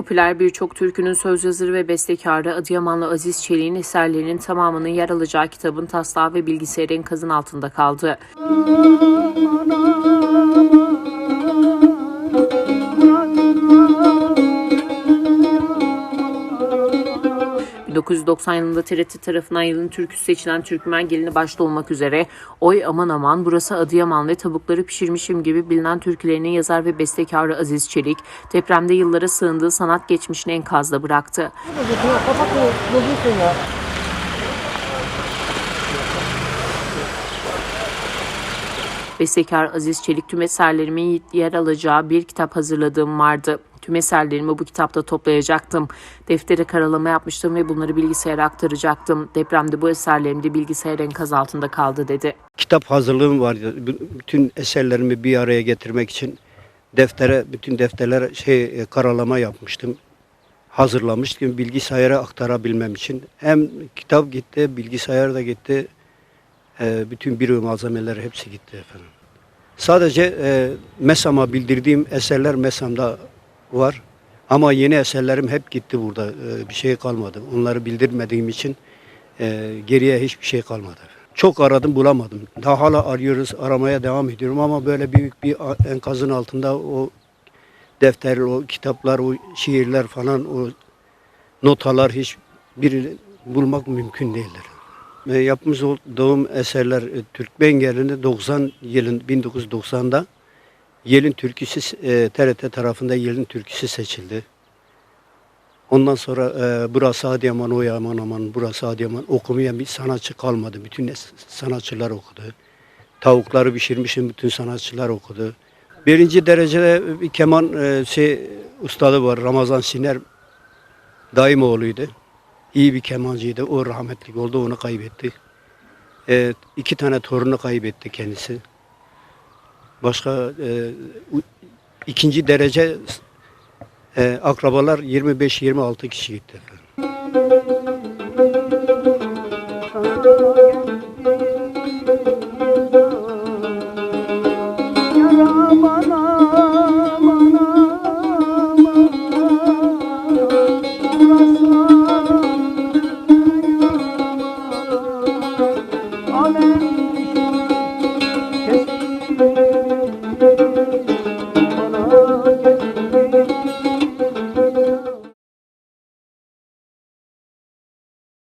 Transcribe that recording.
Popüler birçok türkünün söz yazarı ve bestekarı Adıyamanlı Aziz Çelik'in eserlerinin tamamının yer alacağı kitabın taslağı ve bilgisayarı enkazın altında kaldı. 1990 yılında TRT tarafından yılın türküsü seçilen Türkmen gelini başta olmak üzere Oy Aman Aman, Burası Adıyaman ve Tavukları Pişirmişim gibi bilinen türkülerinin yazar ve bestekarı Aziz Çelik, depremde yıllara sığındığı sanat geçmişini enkazda bıraktı. Bestekar Aziz Çelik tüm eserlerimin yer alacağı bir kitap hazırladığım vardı. Tüm eserlerimi bu kitapta toplayacaktım. Deftere karalama yapmıştım ve bunları bilgisayara aktaracaktım. Depremde bu eserlerim de bilgisayar enkaz altında kaldı dedi. kitap hazırlığım vardı. Bütün eserlerimi bir araya getirmek için deftere, bütün defterlere şey e, karalama yapmıştım. Hazırlamıştım bilgisayara aktarabilmem için. Hem kitap gitti, bilgisayar da gitti. E, bütün biro malzemeleri hepsi gitti efendim. Sadece e, MESAM'a bildirdiğim eserler MESAM'da var. Ama yeni eserlerim hep gitti burada. E, bir şey kalmadı. Onları bildirmediğim için e, geriye hiçbir şey kalmadı. Çok aradım bulamadım. Daha hala arıyoruz, aramaya devam ediyorum ama böyle büyük bir enkazın altında o defter, o kitaplar, o şiirler falan, o notalar hiç birini bulmak mümkün değildir. Ve yapmış olduğum eserler e, Türkmen gelini 90 yılın 1990'da Yelin türküsü e, TRT tarafında Yelin türküsü seçildi. Ondan sonra e, burası Adıyaman, o yaman aman, burası Adıyaman okumayan bir sanatçı kalmadı. Bütün sanatçılar okudu. Tavukları pişirmişim bütün sanatçılar okudu. Birinci derecede bir keman e, şey ustadı var Ramazan Siner Daimoğlu'ydu. İyi bir kemancıydı. O rahmetli oldu onu kaybetti. E, iki tane torunu kaybetti kendisi. Başka e, ikinci derece e, akrabalar 25-26 kişi gitti. efendim.